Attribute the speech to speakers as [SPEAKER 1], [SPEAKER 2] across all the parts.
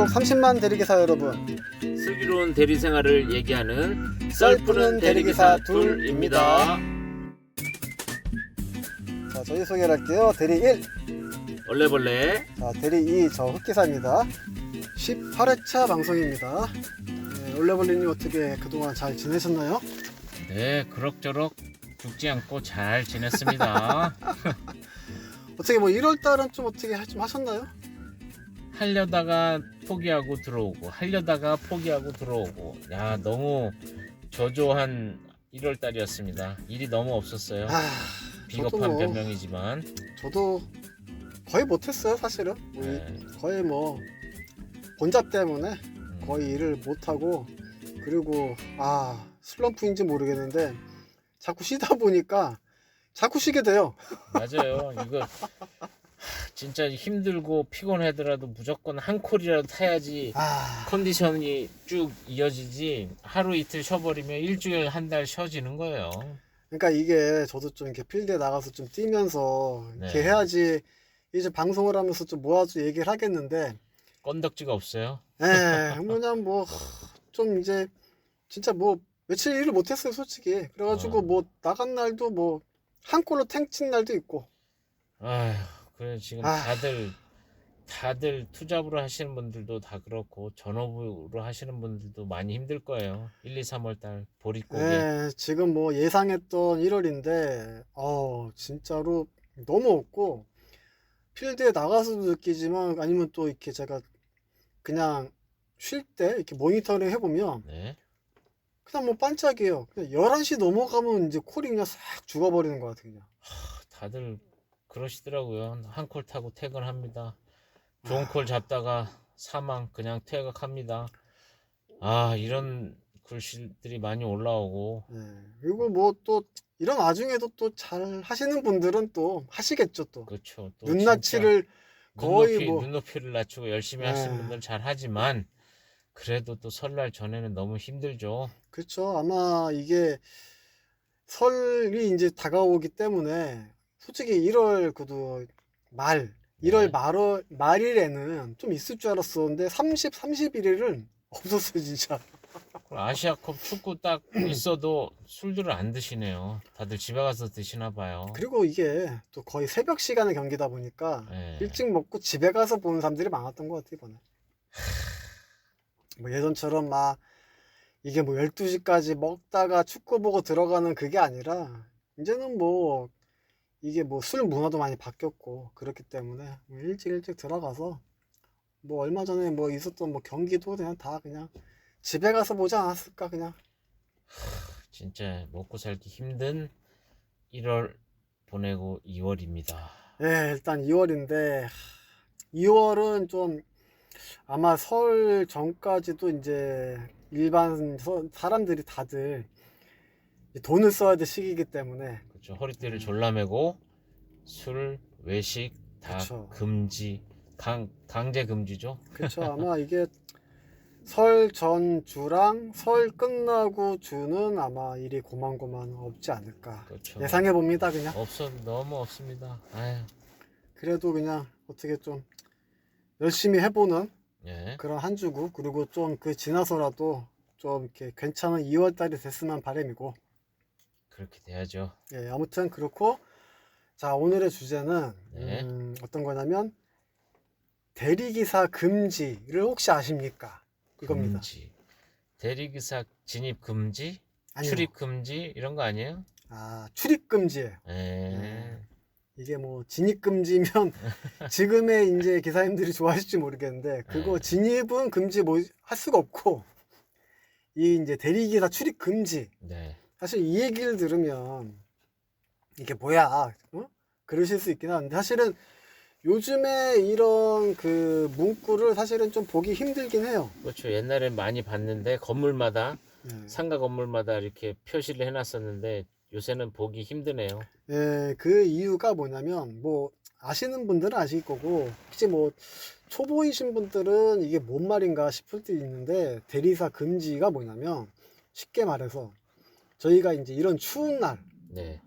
[SPEAKER 1] 전국 30만 대리기사 여러분
[SPEAKER 2] 슬기로운 대리 생활을 얘기하는
[SPEAKER 1] 썰푸는 대리기사
[SPEAKER 2] 둘입니다.
[SPEAKER 1] 자 저희 소개를 할게요 대리 1
[SPEAKER 2] 얼레벌레
[SPEAKER 1] 자, 대리 2, 저 흑기사입니다. 18회차 방송입니다. 네, 올레벌리님 어떻게 그동안 잘 지내셨나요?
[SPEAKER 2] 네 그럭저럭 죽지 않고 잘 지냈습니다.
[SPEAKER 1] 어떻게 뭐 1월달은 좀 어떻게 하- 좀 하셨나요?
[SPEAKER 2] 하려다가 포기하고 들어오고 하려다가 포기하고 들어오고 야 너무 저조한 1월 달이었습니다. 일이 너무 없었어요.
[SPEAKER 1] 아,
[SPEAKER 2] 비겁한
[SPEAKER 1] 뭐,
[SPEAKER 2] 변명이지만
[SPEAKER 1] 저도 거의 못했어요, 사실은. 뭐 이-
[SPEAKER 2] 네,
[SPEAKER 1] 거의 뭐 본잡 때문에
[SPEAKER 2] 음,
[SPEAKER 1] 거의 일을 못하고 그리고 아 슬럼프인지 모르겠는데 자꾸 쉬다 보니까 자꾸 쉬게 돼요.
[SPEAKER 2] 맞아요. 이거 진짜 힘들고 피곤하더라도 무조건 한 콜이라도 타야지
[SPEAKER 1] 아
[SPEAKER 2] 컨디션이 쭉 이어지지 하루 이틀 쉬어버리면 일주일 한 달 쉬어지는 거예요.
[SPEAKER 1] 그러니까 이게 저도 좀 이렇게 필드에 나가서 좀 뛰면서 이렇게
[SPEAKER 2] 네.
[SPEAKER 1] 해야지 이제 방송을 하면서 좀 모아서 얘기를 하겠는데
[SPEAKER 2] 건덕지가 없어요.
[SPEAKER 1] 에 그냥 뭐 좀 이제 진짜 뭐 며칠 일을 못했어요 솔직히 그래가지고
[SPEAKER 2] 어.
[SPEAKER 1] 뭐 나간 날도 뭐 한 골로 탱친 날도 있고
[SPEAKER 2] 아휴, 그래 지금
[SPEAKER 1] 아.
[SPEAKER 2] 다들 다들 투잡으로 하시는 분들도 다 그렇고 전업으로 하시는 분들도 많이 힘들 거예요. 1, 2, 3월 달 보릿고개.
[SPEAKER 1] 예, 지금 뭐 예상했던 1월인데, 어, 진짜로 너무 없고, 필드에 나가서도 느끼지만, 아니면 또 이렇게 제가 그냥 쉴 때 이렇게 모니터링 해보면,
[SPEAKER 2] 네.
[SPEAKER 1] 그냥 뭐 반짝이에요. 그냥 11시 넘어가면 이제 콜이 그냥 싹 죽어버리는 것 같아요, 그냥.
[SPEAKER 2] 다들 그러시더라고요. 한 콜 타고 퇴근합니다. 좋은
[SPEAKER 1] 아.
[SPEAKER 2] 콜 잡다가 사망 그냥 퇴각합니다. 아 이런 글씨들이 많이 올라오고
[SPEAKER 1] 예, 그리고 뭐 또, 이런 와중에도 또 잘 하시는 분들은 또 하시겠죠, 또.
[SPEAKER 2] 그렇죠. 또
[SPEAKER 1] 눈낮이를
[SPEAKER 2] 진짜
[SPEAKER 1] 거의
[SPEAKER 2] 눈높이,
[SPEAKER 1] 뭐-
[SPEAKER 2] 눈높이를 낮추고 열심히
[SPEAKER 1] 네.
[SPEAKER 2] 하시는 분들 잘 하지만 그래도 또 설날 전에는 너무 힘들죠.
[SPEAKER 1] 그렇죠. 아마 이게 설이 이제 다가오기 때문에 솔직히 1월 그도 말, 1월
[SPEAKER 2] 네.
[SPEAKER 1] 말, 말일에는 좀 있을 줄 알았었는데 30, 31일은 없었어요, 진짜.
[SPEAKER 2] 아시아컵 축구 딱 있어도 술들을 안 드시네요. 다들 집에 가서 드시나 봐요.
[SPEAKER 1] 그리고 이게 또 거의 새벽 시간에 경기다 보니까
[SPEAKER 2] 네.
[SPEAKER 1] 일찍 먹고 집에 가서 보는 사람들이 많았던 것 같아요, 이번에. 뭐 예전처럼 막 이게 뭐 12시까지 먹다가 축구 보고 들어가는 그게 아니라 이제는 뭐 이게 뭐 술 문화도 많이 바뀌었고 그렇기 때문에 뭐 일찍 일찍 들어가서 뭐 얼마 전에 뭐 있었던 뭐 경기도 그냥 다 그냥 집에 가서 보지 않았을까 그냥
[SPEAKER 2] 진짜 먹고 살기 힘든 1월 보내고 2월입니다.
[SPEAKER 1] 예 일단 2월인데 2월은 좀 아마 설 전까지도 이제 일반 서- 사람들이 다들 돈을 써야 될 시기이기 때문에
[SPEAKER 2] 그렇죠. 허리띠를 졸라매고 술, 외식 다
[SPEAKER 1] 그쵸.
[SPEAKER 2] 금지, 강, 강제 금지죠.
[SPEAKER 1] 그렇죠 아마 이게 설 전 주랑 설 끝나고 주는 아마 일이 고만고만 없지 않을까
[SPEAKER 2] 그렇죠.
[SPEAKER 1] 예상해 봅니다 그냥
[SPEAKER 2] 없어 너무 없습니다. 아유,
[SPEAKER 1] 그래도 그냥 어떻게 좀 열심히 해보는
[SPEAKER 2] 예.
[SPEAKER 1] 그런 한 주고 그리고 좀 그 지나서라도 좀 이렇게 괜찮은 2월 달이 됐으면 바람이고
[SPEAKER 2] 그렇게 돼야죠.
[SPEAKER 1] 예 아무튼 그렇고 자 오늘의 주제는
[SPEAKER 2] 네.
[SPEAKER 1] 음, 어떤 거냐면 대리기사 금지를 혹시 아십니까 이겁니다
[SPEAKER 2] 금지. 대리기사 진입 금지,
[SPEAKER 1] 아니요.
[SPEAKER 2] 출입 금지 이런 거 아니에요?
[SPEAKER 1] 아 출입 금지예요
[SPEAKER 2] 예.
[SPEAKER 1] 네. 이게 뭐 진입 금지면 지금의 이제 기사님들이 좋아하실지 모르겠는데 그거
[SPEAKER 2] 네.
[SPEAKER 1] 진입은 금지 뭐 할 수가 없고 이 이제 대리기사 출입 금지
[SPEAKER 2] 네.
[SPEAKER 1] 사실 이 얘기를 들으면 이게 뭐야 어? 그러실 수 있긴 한데 사실은 요즘에 이런 그 문구를 사실은 좀 보기 힘들긴 해요
[SPEAKER 2] 그렇죠. 옛날엔 많이 봤는데 건물마다
[SPEAKER 1] 네.
[SPEAKER 2] 상가 건물마다 이렇게 표시를 해놨었는데 요새는 보기 힘드네요.
[SPEAKER 1] 예, 그 이유가 뭐냐면 뭐 아시는 분들은 아실 거고 혹시 뭐 초보이신 분들은 이게 뭔 말인가 싶을 때 있는데 대리사 금지가 뭐냐면 쉽게 말해서 저희가 이제 이런 추운 날
[SPEAKER 2] 네.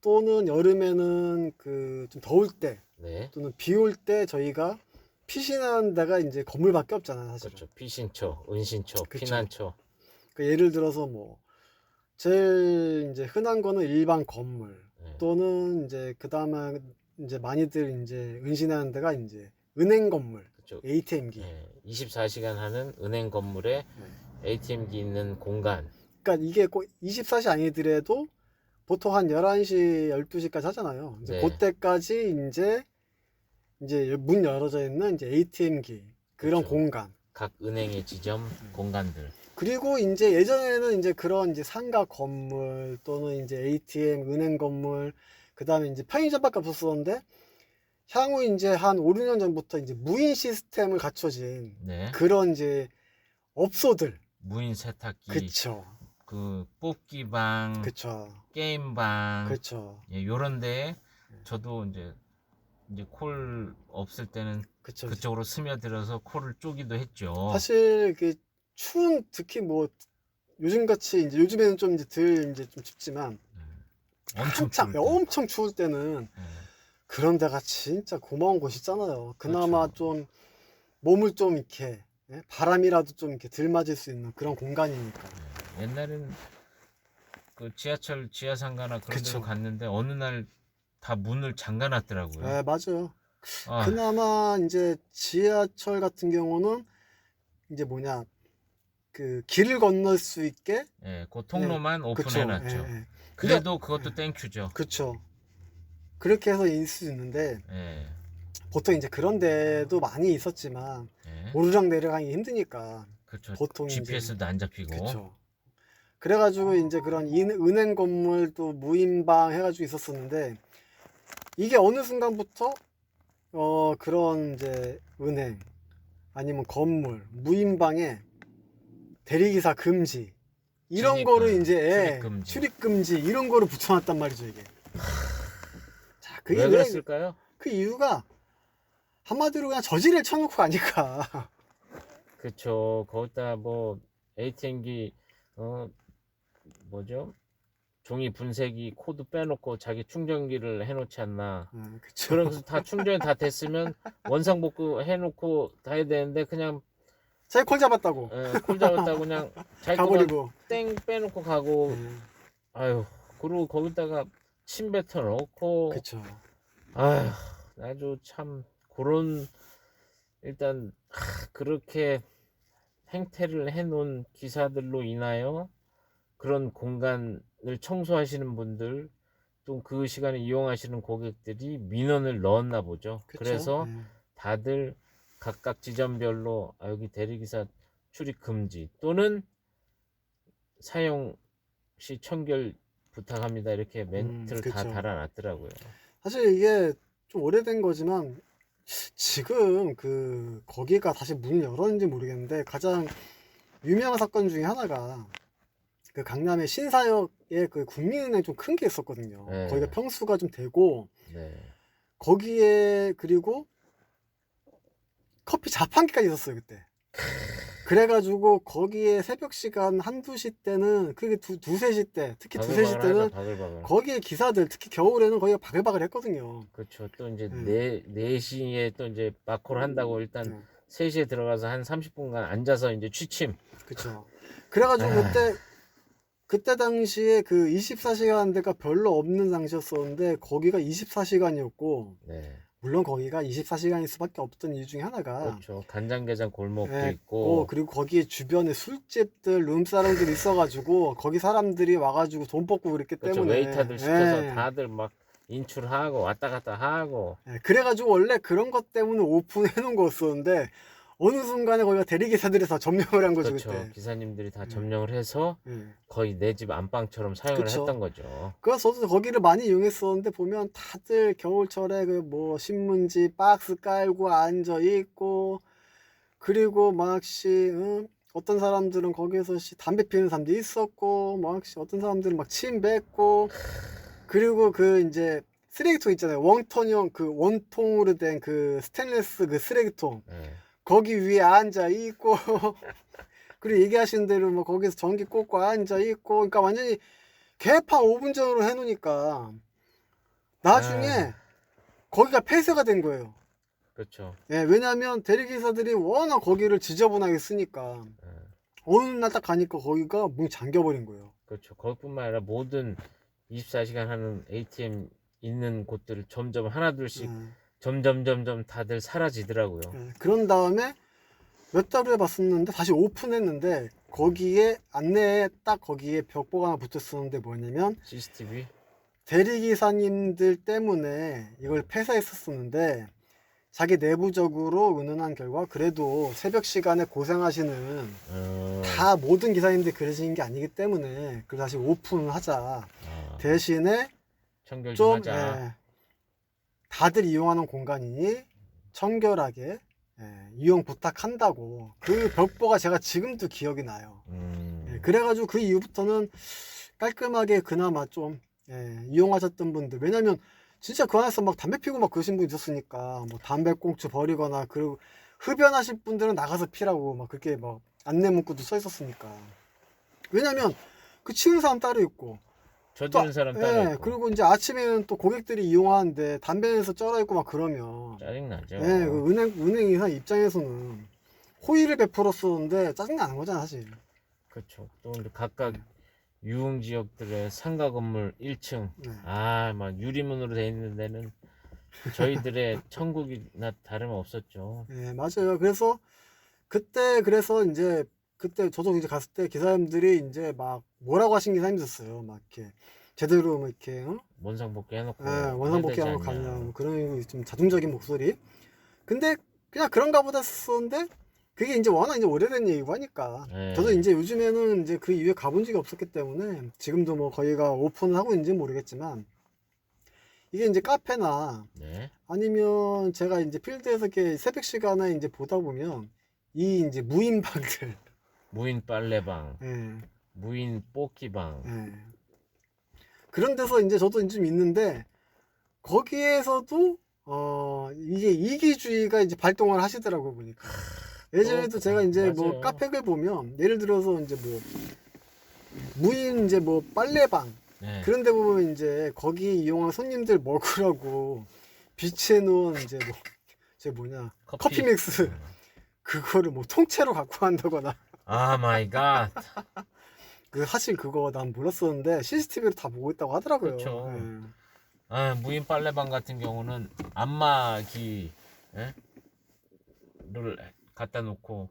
[SPEAKER 1] 또는 여름에는 그 좀 더울 때
[SPEAKER 2] 네.
[SPEAKER 1] 또는 비 올 때 저희가 피신하는 데가 이제 건물밖에 없잖아요, 사실.
[SPEAKER 2] 그렇죠. 피신처, 은신처,
[SPEAKER 1] 그쵸.
[SPEAKER 2] 피난처.
[SPEAKER 1] 그 예를 들어서 뭐 제일 이제 흔한 거는 일반 건물
[SPEAKER 2] 네.
[SPEAKER 1] 또는 이제 그 다음에 이제 많이들 이제 은신하는 데가 이제 은행 건물,
[SPEAKER 2] 그렇죠.
[SPEAKER 1] ATM기.
[SPEAKER 2] 예, 24시간 하는 은행 건물에
[SPEAKER 1] 네.
[SPEAKER 2] ATM기 있는 공간.
[SPEAKER 1] 그러니까 이게 꼭 24시 아니더라도 보통 한 11시, 12시까지 하잖아요. 이제
[SPEAKER 2] 네.
[SPEAKER 1] 그때까지 이제 이제 문 열어져 있는 이제 ATM기 그런
[SPEAKER 2] 그쵸.
[SPEAKER 1] 공간.
[SPEAKER 2] 각 은행의 지점
[SPEAKER 1] 음.
[SPEAKER 2] 공간들.
[SPEAKER 1] 그리고 이제 예전에는 이제 그런 이제 상가 건물 또는 이제 ATM, 은행 건물, 그 다음에 이제 편의점밖에 없었었는데 향후 이제 한 5, 6년 전부터 이제 무인 시스템을 갖춰진
[SPEAKER 2] 네.
[SPEAKER 1] 그런 이제 업소들.
[SPEAKER 2] 무인 세탁기,
[SPEAKER 1] 그쵸.
[SPEAKER 2] 그 뽑기 방,
[SPEAKER 1] 그쵸.
[SPEAKER 2] 게임 방,
[SPEAKER 1] 그쵸.
[SPEAKER 2] 예, 요런 데에
[SPEAKER 1] 네.
[SPEAKER 2] 저도 이제 이제 콜 없을 때는
[SPEAKER 1] 그쵸.
[SPEAKER 2] 그쪽으로 스며들어서 콜을 쪼기도 했죠.
[SPEAKER 1] 사실 그 추운 특히 뭐 요즘 같이 이제 요즘에는 좀 이제 덜 이제 좀 춥지만
[SPEAKER 2] 예. 엄청
[SPEAKER 1] 한참
[SPEAKER 2] 추울 때.
[SPEAKER 1] 엄청 추울 때는
[SPEAKER 2] 예.
[SPEAKER 1] 그런 데가 진짜 고마운 곳이잖아요. 그나마
[SPEAKER 2] 그렇죠.
[SPEAKER 1] 좀 몸을 좀 이렇게 예? 바람이라도 좀 이렇게 들 맞을 수 있는 그런 공간이니까.
[SPEAKER 2] 예. 옛날엔 그 지하철 지하상가나 그런
[SPEAKER 1] 그쵸.
[SPEAKER 2] 데로 갔는데 어느 날 다 문을 잠가놨더라고요.
[SPEAKER 1] 예, 맞아요.
[SPEAKER 2] 아,
[SPEAKER 1] 그나마 이제 지하철 같은 경우는 이제 뭐냐 그 길을 건널 수 있게
[SPEAKER 2] 예, 그 통로만
[SPEAKER 1] 그쵸.
[SPEAKER 2] 오픈해놨죠.
[SPEAKER 1] 예, 예.
[SPEAKER 2] 그래도 그것도 땡큐죠.
[SPEAKER 1] 그쵸. 그렇게 해서 있을 수 있는데
[SPEAKER 2] 예,
[SPEAKER 1] 보통 이제 그런 데도 많이 있었지만
[SPEAKER 2] 예.
[SPEAKER 1] 오르락 내리락하기 힘드니까
[SPEAKER 2] 그렇죠.
[SPEAKER 1] 보통 이제
[SPEAKER 2] GPS도 안 잡히고.
[SPEAKER 1] 그쵸. 그래가지고 이제 그런 인- 은행 건물 또 무인방 해가지고 있었었는데 이게 어느 순간부터 어 그런 이제 은행 아니면 건물 무인방에 대리기사 금지 이런
[SPEAKER 2] 그러니까,
[SPEAKER 1] 거를 이제 예,
[SPEAKER 2] 출입 금지.
[SPEAKER 1] 출입 금지 이런 거를 붙여놨단 말이죠 이게. 자 그게 왜왜
[SPEAKER 2] 그랬을까요?
[SPEAKER 1] 그 이유가 한마디로 그냥 저지를 쳐놓고 가니까.
[SPEAKER 2] 그쵸. 거기다 뭐 ATM기 어 뭐죠? 종이 분쇄기 코드 빼놓고 자기 충전기를 해놓지 않나.
[SPEAKER 1] 음, 그쵸.
[SPEAKER 2] 그러면서 다 충전이 다 됐으면 원상복구 해놓고 다 해야 되는데 그냥
[SPEAKER 1] 자기 콜 잡았다고
[SPEAKER 2] 예, 콜 잡았다고 그냥 자기
[SPEAKER 1] 가버리고.
[SPEAKER 2] 땡 빼놓고 가고
[SPEAKER 1] 음,
[SPEAKER 2] 아유 그리고 거기다가 침 뱉어 넣고
[SPEAKER 1] 그쵸.
[SPEAKER 2] 아휴, 아주 참 그런 일단 하, 그렇게 행태를 해놓은 기사들로 인하여 그런 공간을 청소하시는 분들 또 그 시간에 이용하시는 고객들이 민원을 넣었나 보죠.
[SPEAKER 1] 그쵸.
[SPEAKER 2] 그래서
[SPEAKER 1] 음,
[SPEAKER 2] 다들 각각 지점별로 아, 여기 대리기사 출입 금지 또는 사용 시 청결 부탁합니다 이렇게 멘트를 다
[SPEAKER 1] 음, 그쵸.
[SPEAKER 2] 달아놨더라고요.
[SPEAKER 1] 사실 이게 좀 오래된 거지만 지금 그 거기가 다시 문을 열었는지 모르겠는데 가장 유명한 사건 중에 하나가 그 강남의 신사역에 그 국민은행 좀 큰 게 있었거든요.
[SPEAKER 2] 네.
[SPEAKER 1] 거기가 평수가 좀 되고
[SPEAKER 2] 네.
[SPEAKER 1] 거기에 그리고 커피 자판기까지 있었어요 그때. 그래가지고 거기에 새벽 시간 한두 시 때는 그게 두, 두세 시 때 특히 두세 시 때는
[SPEAKER 2] 바글바글.
[SPEAKER 1] 거기에 기사들 특히 겨울에는 거기가 바글바글 했거든요.
[SPEAKER 2] 그렇죠. 또 이제
[SPEAKER 1] 음.
[SPEAKER 2] 네, 4시에 또 이제 마콜 한다고 일단
[SPEAKER 1] 음.
[SPEAKER 2] 3시에 들어가서 한 30분간 앉아서 이제 취침.
[SPEAKER 1] 그쵸. 그래가지고
[SPEAKER 2] 아.
[SPEAKER 1] 그때 그때 당시에 그 24시간 대가 별로 없는 당시였었는데 거기가 24시간이었고
[SPEAKER 2] 네.
[SPEAKER 1] 물론 거기가 24시간일 수밖에 없던 이유 중에 하나가
[SPEAKER 2] 그렇죠. 간장게장 골목도
[SPEAKER 1] 예,
[SPEAKER 2] 있고
[SPEAKER 1] 어, 그리고 거기에 주변에 술집들, 룸사롱들이 있어가지고 거기 사람들이 와가지고 돈 뽑고 그랬기
[SPEAKER 2] 그렇죠.
[SPEAKER 1] 때문에
[SPEAKER 2] 웨이터들 시켜서
[SPEAKER 1] 예.
[SPEAKER 2] 다들 막 인출하고 왔다 갔다 하고
[SPEAKER 1] 예, 그래가지고 원래 그런 것 때문에 오픈해 놓은 거였었는데 어느 순간에 거기가 대리기사들이 다 점령을 한 거죠
[SPEAKER 2] 그렇죠.
[SPEAKER 1] 그때.
[SPEAKER 2] 기사님들이 다
[SPEAKER 1] 음.
[SPEAKER 2] 점령을 해서
[SPEAKER 1] 예.
[SPEAKER 2] 거의 내 집 안방처럼 사용을
[SPEAKER 1] 그쵸.
[SPEAKER 2] 했던 거죠.
[SPEAKER 1] 그래서 저도 거기를 많이 이용했었는데 보면 다들 겨울철에 그 뭐 신문지 박스 깔고 앉아 있고 그리고 막씨 응? 어떤 사람들은 거기에서 씨 담배 피우는 사람도 있었고 막씨 어떤 사람들은 막 침 뱉고 그리고 그 이제 쓰레기통 있잖아요 원톤형 그 원통으로 된 그 스테인레스 그 쓰레기통
[SPEAKER 2] 예.
[SPEAKER 1] 거기 위에 앉아 있고 그리고 얘기하신 대로 뭐 거기서 전기 꽂고 앉아 있고 그러니까 완전히 개판 5분 전으로 해놓으니까 나중에
[SPEAKER 2] 아.
[SPEAKER 1] 거기가 폐쇄가 된 거예요.
[SPEAKER 2] 그렇죠.
[SPEAKER 1] 예, 왜냐하면 대리기사들이 워낙 거기를 지저분하게 쓰니까
[SPEAKER 2] 예.
[SPEAKER 1] 어느 날 딱 가니까 거기가 문이 잠겨버린 거예요.
[SPEAKER 2] 그렇죠. 거기뿐만 아니라 모든 24시간 하는 ATM 있는 곳들을 점점 하나둘씩
[SPEAKER 1] 예.
[SPEAKER 2] 점점 점점 다들 사라지더라고요.
[SPEAKER 1] 예, 그런 다음에 몇 달 후에 봤었는데 다시 오픈했는데 거기에 안내에 딱 거기에 벽보가 하나 붙었었는데 뭐냐면
[SPEAKER 2] CCTV.
[SPEAKER 1] 대리기사님들 때문에 이걸 폐쇄했었었는데 자기 내부적으로 의논한 결과 그래도 새벽 시간에 고생하시는
[SPEAKER 2] 어,
[SPEAKER 1] 다 모든 기사님들이 그러시는 게 아니기 때문에 그 다시 오픈을 하자
[SPEAKER 2] 아,
[SPEAKER 1] 대신에
[SPEAKER 2] 청결 좀
[SPEAKER 1] 좀
[SPEAKER 2] 하자.
[SPEAKER 1] 예, 다들 이용하는 공간이니 청결하게 예, 이용 부탁한다고 그 벽보가 제가 지금도 기억이 나요.
[SPEAKER 2] 음,
[SPEAKER 1] 예, 그래가지고 그 이후부터는 깔끔하게 그나마 좀 예, 이용하셨던 분들. 왜냐면 진짜 그 안에서 막 담배 피고 막 그러신 분 있었으니까 뭐 담배 꽁초 버리거나 그리고 흡연하실 분들은 나가서 피라고 막 그렇게 막 안내 문구도 써 있었으니까. 왜냐면 그 치우는 사람 따로 있고
[SPEAKER 2] 저드는 사람 따로
[SPEAKER 1] 예,
[SPEAKER 2] 있고
[SPEAKER 1] 그리고 이제 아침에는 또 고객들이 이용하는데 담배에서 쩔어 있고 막 그러면
[SPEAKER 2] 짜증 나죠.
[SPEAKER 1] 예, 그 은행 은행 이사 입장에서는 호의를 베풀었었는데 짜증 나는 거잖아 사실.
[SPEAKER 2] 그렇죠. 또 근데 각각 유흥 지역들의 상가 건물 1층
[SPEAKER 1] 네.
[SPEAKER 2] 아, 막 유리문으로 돼 있는 데는 저희들의 천국이나 다름 없었죠.
[SPEAKER 1] 예, 맞아요. 그래서 그때 그래서 이제 그때 저도 이제 갔을 때 기사님들이 이제 막 뭐라고 하신 기사님 있었어요. 막 이렇게 제대로 뭐 이렇게 어?
[SPEAKER 2] 원상복귀 해놓고
[SPEAKER 1] 예,
[SPEAKER 2] 해야
[SPEAKER 1] 원상복귀하고
[SPEAKER 2] 되지 않냐.
[SPEAKER 1] 가냐 뭐 그런 좀 자중적인 목소리. 근데 그냥 그런가 보다 했었는데 그게 이제 워낙 이제 오래된 얘기고 하니까
[SPEAKER 2] 예.
[SPEAKER 1] 저도 이제 요즘에는 이제 그 이후에 가본 적이 없었기 때문에 지금도 뭐 거기가 오픈을 하고 있는지 는 모르겠지만 이게 이제 카페나
[SPEAKER 2] 네.
[SPEAKER 1] 아니면 제가 이제 필드에서 이렇게 새벽 시간에 이제 보다 보면 이 이제 무인 방들
[SPEAKER 2] 무인 빨래방,
[SPEAKER 1] 예,
[SPEAKER 2] 무인 뽑기방.
[SPEAKER 1] 예. 그런 데서 이제 저도 좀 있는데 거기에서도 어 이게 이기주의가 이제 발동을 하시더라고요 보니까 예전에도
[SPEAKER 2] 어,
[SPEAKER 1] 제가 이제 뭐
[SPEAKER 2] 맞아요.
[SPEAKER 1] 카페를 보면 예를 들어서 이제 뭐 무인 이제 뭐 빨래방
[SPEAKER 2] 네.
[SPEAKER 1] 그런 데 보면 이제 거기 이용한 손님들 먹으라고 비치해 놓은 이제 뭐 제 뭐냐 커피, 믹스 그거를 뭐 통째로 갖고 간다거나
[SPEAKER 2] 아 마이 갓.
[SPEAKER 1] 그 사실 그거 난 몰랐었는데 CCTV로 다 보고 있다고 하더라고요.
[SPEAKER 2] 그렇죠.
[SPEAKER 1] 예.
[SPEAKER 2] 아, 무인 빨래방 같은 경우는 안마기 예? 를 갖다 놓고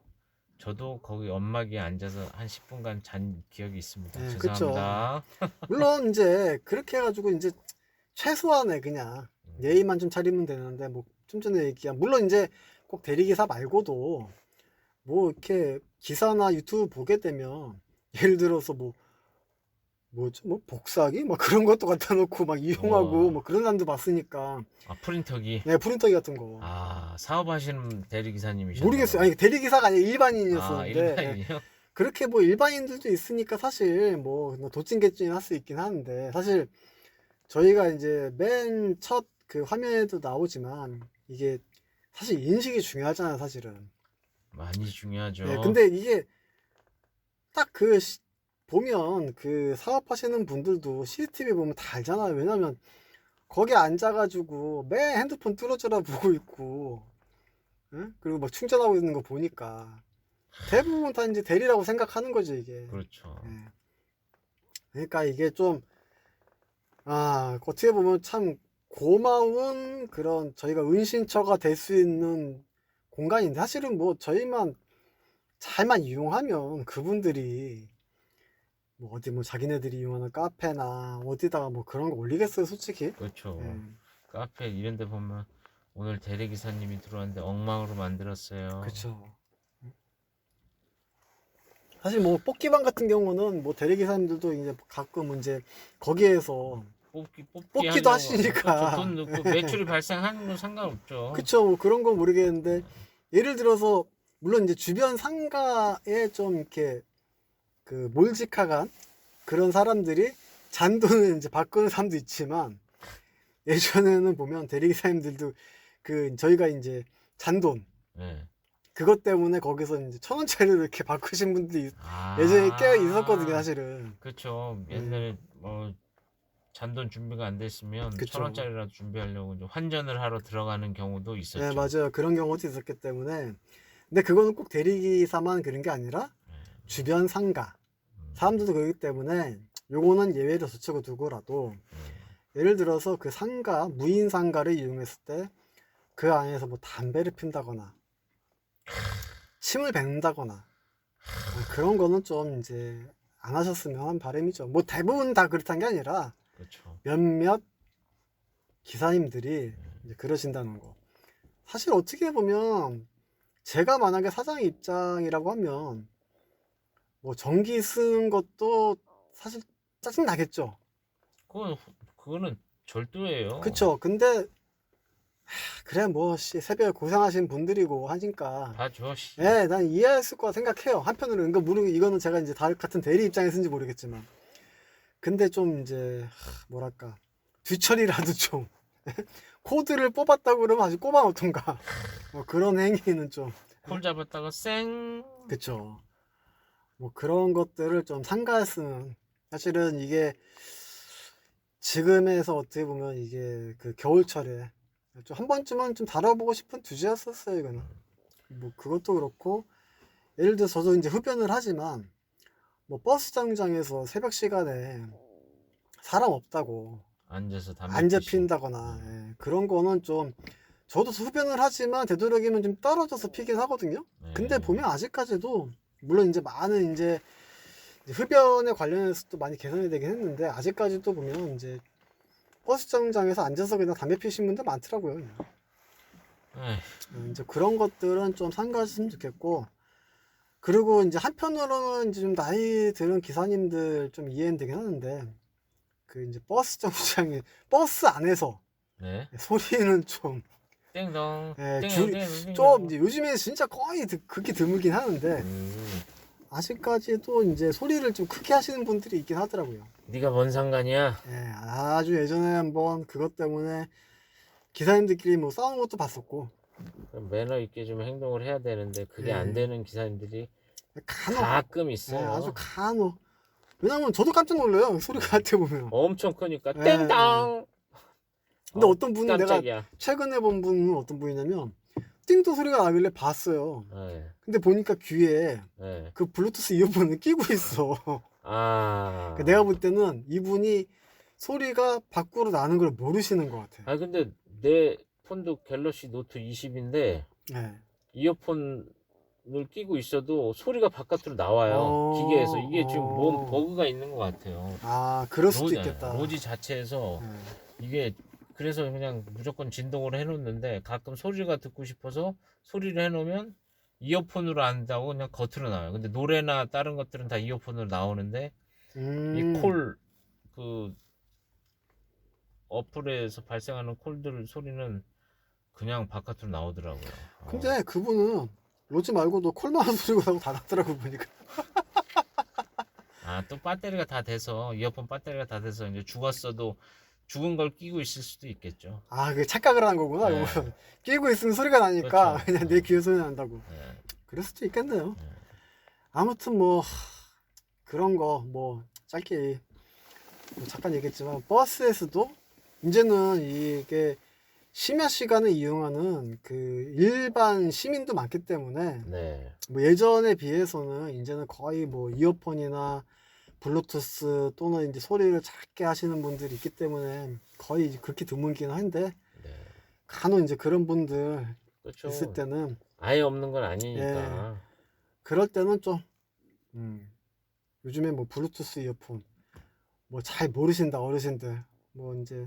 [SPEAKER 2] 저도 거기 연막에 앉아서 한 10분간 잔 기억이 있습니다.
[SPEAKER 1] 네,
[SPEAKER 2] 죄송합니다.
[SPEAKER 1] 물론 이제 그렇게 해가지고 이제 최소한의 그냥 예의만 좀 차리면 되는데 뭐 좀 전에 얘기한 물론 이제 꼭 대리기사 말고도 뭐 이렇게 기사나 유튜브 보게 되면 예를 들어서 뭐 뭐죠 뭐 복사기 막 그런 것도 갖다 놓고 막 이용하고
[SPEAKER 2] 어.
[SPEAKER 1] 뭐 그런 사람도 봤으니까
[SPEAKER 2] 아, 프린터기.
[SPEAKER 1] 네 프린터기 같은 거
[SPEAKER 2] 아, 사업하시는 대리기사님이셨나요?
[SPEAKER 1] 모르겠어요 아니 대리기사가 아니라
[SPEAKER 2] 아,
[SPEAKER 1] 일반인이었었는데 예.
[SPEAKER 2] 일반인이요?
[SPEAKER 1] 그렇게 뭐 일반인들도 있으니까 사실 뭐 도찐개찐 할 수 있긴 하는데 사실 저희가 이제 맨 첫 그 화면에도 나오지만 이게 사실 인식이 중요하잖아요 사실은
[SPEAKER 2] 많이 중요하죠.
[SPEAKER 1] 네, 근데 이게 딱 그 보면 그 사업하시는 분들도 CCTV 보면 다 알잖아요 왜냐면 거기 앉아가지고 매 핸드폰 뚫어져라 보고 있고 응? 그리고 막 충전하고 있는 거 보니까 대부분 다 이제 대리라고 생각하는 거죠 이게
[SPEAKER 2] 그렇죠.
[SPEAKER 1] 예. 그러니까 이게 좀, 아, 어떻게 보면 참 고마운 그런 저희가 은신처가 될 수 있는 공간인데, 사실은 뭐 저희만 잘만 이용하면 그분들이 뭐 어디 뭐 자기네들이 이용하는 카페나 어디다가 뭐 그런 거 올리겠어요, 솔직히.
[SPEAKER 2] 그렇죠.
[SPEAKER 1] 예.
[SPEAKER 2] 카페 이런 데 보면 오늘 대리기사님이 들어왔는데 엉망으로 만들었어요.
[SPEAKER 1] 그렇죠. 사실 뭐 뽑기방 같은 경우는 뭐 대리기사님들도 이제 가끔 이제 거기에서
[SPEAKER 2] 뽑기, 뽑기
[SPEAKER 1] 뽑기도
[SPEAKER 2] 하려고-
[SPEAKER 1] 하시니까.
[SPEAKER 2] 그렇죠. 돈 넣고 매출이 발생하는 건 상관없죠.
[SPEAKER 1] 그쵸, 뭐 그런 건 모르겠는데, 예를 들어서, 물론 이제 주변 상가에 좀 이렇게, 그, 몰직하간 그런 사람들이 잔돈을 이제 바꾸는 사람도 있지만, 예전에는 보면 대리기사님들도 그, 저희가 이제 잔돈,
[SPEAKER 2] 네.
[SPEAKER 1] 그것 때문에 거기서 이제 천 원짜리로 이렇게 바꾸신 분들이
[SPEAKER 2] 아,
[SPEAKER 1] 예전에 꽤 있었거든요, 사실은.
[SPEAKER 2] 그렇죠. 옛날에 뭐 잔돈 준비가 안 됐으면
[SPEAKER 1] 그쵸.
[SPEAKER 2] 천 원짜리라도 준비하려고 이제 환전을 하러 들어가는 경우도 있었죠.
[SPEAKER 1] 네, 맞아요. 그런 경우도 있었기 때문에. 근데 그거는 꼭 대리기사만 그런 게 아니라
[SPEAKER 2] 네.
[SPEAKER 1] 주변 상가.
[SPEAKER 2] 음,
[SPEAKER 1] 사람들도 그렇기 때문에 요거는 예외로 저치고 두고라도
[SPEAKER 2] 네.
[SPEAKER 1] 예를 들어서 그 상가, 무인 상가를 이용했을 때 그 안에서 뭐 담배를 핀다거나 침을 뱉는다거나 그런 거는 좀 이제 안 하셨으면 하는 바람이죠. 뭐 대부분 다 그렇다는 게 아니라
[SPEAKER 2] 그렇죠.
[SPEAKER 1] 몇몇 기사님들이 이제 그러신다는 거. 사실 어떻게 보면 제가 만약에 사장 입장이라고 하면 뭐 전기 쓰는 것도 사실 짜증 나겠죠.
[SPEAKER 2] 그건 후- 그거는 절도예요.
[SPEAKER 1] 그쵸. 근데 하, 그래 뭐 씨, 새벽에 고생하신 분들이고 하니까
[SPEAKER 2] 봐줘. 씨.
[SPEAKER 1] 예, 난 이해했을 거라 생각해요. 한편으로는 이거 모르 이거는 제가 이제 다 같은 대리 입장에서인지 모르겠지만 근데 좀 이제 하, 뭐랄까 뒤처리라도 좀 코드를 뽑았다고 그러면 아직 꼽아 놓던가 뭐 그런 행위는
[SPEAKER 2] 좀콜 잡았다가 쌩.
[SPEAKER 1] 그쵸. 뭐 그런 것들을 좀 상가했으면 사실은 이게 지금에서 어떻게 보면 이게 그 겨울철에 좀 한 번쯤은 좀 다뤄보고 싶은 주제였었어요, 이거는. 뭐 그것도 그렇고 예를 들어 저도 이제 흡연을 하지만 뭐 버스 정류장에서 새벽 시간에 사람 없다고
[SPEAKER 2] 앉아서 담배
[SPEAKER 1] 안. 잡힌다거나 예, 그런 거는 좀 저도 흡연을 하지만 되도록이면 좀 떨어져서 피긴 하거든요.
[SPEAKER 2] 네.
[SPEAKER 1] 근데 보면 아직까지도 물론 이제 많은 이제 흡연에 관련해서 또 많이 개선이 되긴 했는데 아직까지도 보면 이제 버스 정류장에서 앉아서 그냥 담배 피우신 분들 많더라고요. 그냥.
[SPEAKER 2] 에이,
[SPEAKER 1] 어, 이제 그런 것들은 좀 삼가했으면 좋겠고 그리고 이제 한편으로는 이제 좀 나이 드는 기사님들 좀 이해는 되긴 하는데 그 이제 버스 정류장에 버스 안에서
[SPEAKER 2] 네.
[SPEAKER 1] 소리는 좀
[SPEAKER 2] 땡동.
[SPEAKER 1] 예,
[SPEAKER 2] 땡동,
[SPEAKER 1] 줄-
[SPEAKER 2] 땡동, 땡동.
[SPEAKER 1] 좀 이제 요즘에 진짜 거의 드- 극히 드물긴 하는데
[SPEAKER 2] 음,
[SPEAKER 1] 아직까지도 이제 소리를 좀 크게 하시는 분들이 있긴 하더라고요.
[SPEAKER 2] 네가 뭔 상관이야?
[SPEAKER 1] 예, 아주 예전에 한번 그것 때문에 기사님들끼리 뭐 싸우는 것도 봤었고
[SPEAKER 2] 그럼 매너 있게 좀 행동을 해야 되는데 그게
[SPEAKER 1] 예.
[SPEAKER 2] 안 되는 기사님들이
[SPEAKER 1] 간혹
[SPEAKER 2] 가끔
[SPEAKER 1] 예,
[SPEAKER 2] 있어요.
[SPEAKER 1] 아주 간혹 왜냐면 저도 깜짝 놀라요 소리가 할때 보면
[SPEAKER 2] 엄청 크니까
[SPEAKER 1] 예.
[SPEAKER 2] 땡당.
[SPEAKER 1] 근데
[SPEAKER 2] 어,
[SPEAKER 1] 어떤 분은 내가
[SPEAKER 2] 깜짝이야.
[SPEAKER 1] 최근에 본 분은 어떤 분이냐면 띵동 소리가 나길래 봤어요
[SPEAKER 2] 예,
[SPEAKER 1] 근데 보니까 귀에
[SPEAKER 2] 예.
[SPEAKER 1] 그 블루투스 이어폰을 끼고 있어
[SPEAKER 2] 아.
[SPEAKER 1] 그러니까 내가 볼 때는 이분이 소리가 밖으로 나는 걸 모르시는 것 같아
[SPEAKER 2] 아 근데 내 폰도 갤럭시 노트 20인데
[SPEAKER 1] 예.
[SPEAKER 2] 이어폰 을 끼고 있어도 소리가 바깥으로 나와요.
[SPEAKER 1] 어,
[SPEAKER 2] 기계에서 이게 지금
[SPEAKER 1] 어.
[SPEAKER 2] 몸 버그가 있는 것 같아요.
[SPEAKER 1] 아 그럴 수도
[SPEAKER 2] 로지,
[SPEAKER 1] 있겠다
[SPEAKER 2] 로지 자체에서
[SPEAKER 1] 예.
[SPEAKER 2] 이게 그래서 그냥 무조건 진동으로 해놓는데 가끔 소리가 듣고 싶어서 소리를 해놓으면 이어폰으로 안 한다고 그냥 겉으로 나와요. 근데 노래나 다른 것들은 다 이어폰으로 나오는데
[SPEAKER 1] 음.
[SPEAKER 2] 이 콜 그 어플에서 발생하는 콜들 소리는 그냥 바깥으로 나오더라고요. 어.
[SPEAKER 1] 근데 그분은 로지 말고도 콜마운 소리가 나고 다 났더라고 보니까
[SPEAKER 2] 아 또 배터리가 다 돼서 이어폰 배터리가 다 돼서 이제 죽었어도 죽은 걸 끼고 있을 수도 있겠죠.
[SPEAKER 1] 아 그게 착각을 한 거구나
[SPEAKER 2] 네.
[SPEAKER 1] 이거 끼고 있으면 소리가 나니까
[SPEAKER 2] 그렇죠.
[SPEAKER 1] 그냥 내 귀에 소리 난다고
[SPEAKER 2] 예.
[SPEAKER 1] 그럴 수도 있겠네요
[SPEAKER 2] 예.
[SPEAKER 1] 아무튼 뭐 하, 그런 거 뭐 짧게 뭐 잠깐 얘기했지만 버스에서도 이제는 이게 심야 시간을 이용하는 그 일반 시민도 많기 때문에
[SPEAKER 2] 네.
[SPEAKER 1] 뭐 예전에 비해서는 이제는 거의 뭐 이어폰이나 블루투스 또는 이제 소리를 작게 하시는 분들이 있기 때문에 거의 이제 그렇게 드물긴 한데
[SPEAKER 2] 네.
[SPEAKER 1] 간혹 이제 그런 분들
[SPEAKER 2] 그렇죠.
[SPEAKER 1] 있을 때는
[SPEAKER 2] 아예 없는 건 아니니까.
[SPEAKER 1] 그럴 때는 좀 음, 요즘에 뭐 블루투스 이어폰 뭐 잘 모르신다 어르신들 뭐 이제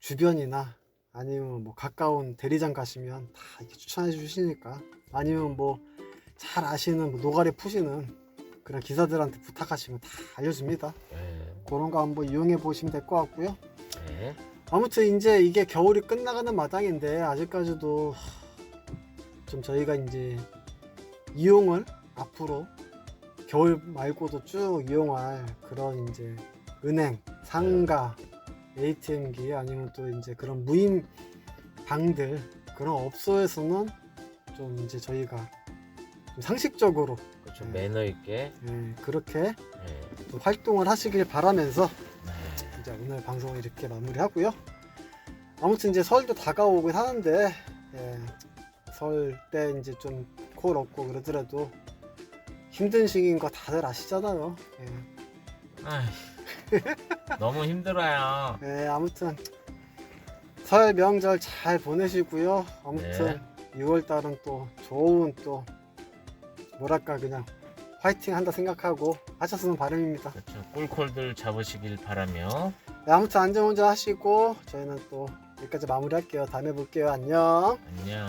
[SPEAKER 1] 주변이나 아니면 뭐 가까운 대리점 가시면 다 이렇게 추천해 주시니까 아니면 뭐 잘 아시는 뭐 노가리 푸시는 그런 기사들한테 부탁하시면 다 알려줍니다.
[SPEAKER 2] 네.
[SPEAKER 1] 그런 거 한번 이용해 보시면 될 것 같고요.
[SPEAKER 2] 네.
[SPEAKER 1] 아무튼 이제 이게 겨울이 끝나가는 마당인데 아직까지도 좀 저희가 이제 이용을 앞으로 겨울 말고도 쭉 이용할 그런 이제 은행, 상가, ATM기 아니면 또 이제 그런 무인 방들 그런 업소에서는 좀 이제 저희가 좀 상식적으로
[SPEAKER 2] 그렇죠.
[SPEAKER 1] 네.
[SPEAKER 2] 매너 있게.
[SPEAKER 1] 예, 그렇게
[SPEAKER 2] 네.
[SPEAKER 1] 또 활동을 하시길 바라면서
[SPEAKER 2] 네.
[SPEAKER 1] 이제 오늘 방송을 이렇게 마무리하고요. 아무튼 이제 설도 다가오긴 하는데 예, 설 때 이제 좀콜 없고 그러더라도 힘든 시기인 거 다들 아시잖아요. 예.
[SPEAKER 2] 너무 힘들어요.
[SPEAKER 1] 예, 아무튼 설 명절 잘 보내시고요. 아무튼 6월 달은 또 좋은 또 뭐랄까 그냥 화이팅 한다 생각하고 하셨으면 바람입니다.
[SPEAKER 2] 그렇죠. 꿀콜들 잡으시길 바라며
[SPEAKER 1] 네, 아무튼 안전운전 하시고 저희는 또 여기까지 마무리할게요. 다음에 볼게요. 안녕.
[SPEAKER 2] 안녕.